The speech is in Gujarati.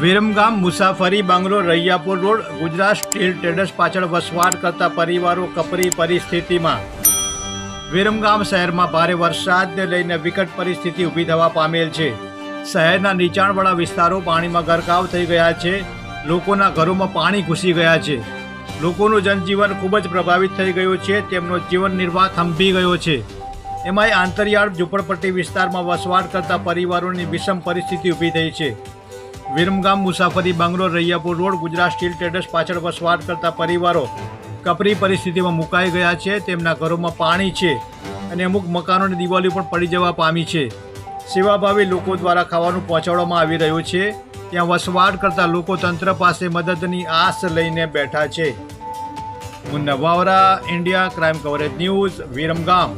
વિરમગામ, મુસાફરી bungalow Raiyapur road, Gujarat steel traders પાછળ વસવાટ કરતા પરિવારો કપરી પરિસ્થિતિમાં. વિરમગામ શહેરમાં ભારે વરસાદને લઈને વિકટ પરિસ્થિતિ ઊભી થવા પામેલ છે. શહેરના નીચાણવાળા વિસ્તારો પાણીમાં ગરકાવ થઈ ગયા છે. લોકોના ઘરોમાં પાણી ઘૂસી ગયા છે. લોકોનું જનજીવન ખૂબ જ પ્રભાવિત થઈ ગયું છે. તેમનો જીવન નિર્વાહ થંભી ગયો છે. એમાંય આંતરિયાળ ઝૂંપડપટ્ટી વિસ્તારમાં વસવાટ કરતા પરિવારોની વિષમ પરિસ્થિતિ ઊભી થઈ છે. વિરમગામ મુસાફરી bungalow Raiyapur road Gujarat steel traders પાછળ વસવાટ કરતા પરિવારો કપરી પરિસ્થિતિમાં મુકાઈ ગયા છે. તેમના ઘરોમાં પાણી છે અને અમુક મકાનોની દિવાળી પણ પડી જવા પામી છે. સેવાભાવી લોકો દ્વારા ખાવાનું પહોંચાડવામાં આવી રહ્યું છે. ત્યાં વસવાટ કરતા લોકો તંત્ર પાસે મદદની આશ લઈને બેઠા છે. Munna Vavra, India, crime coverage news, Viramgam.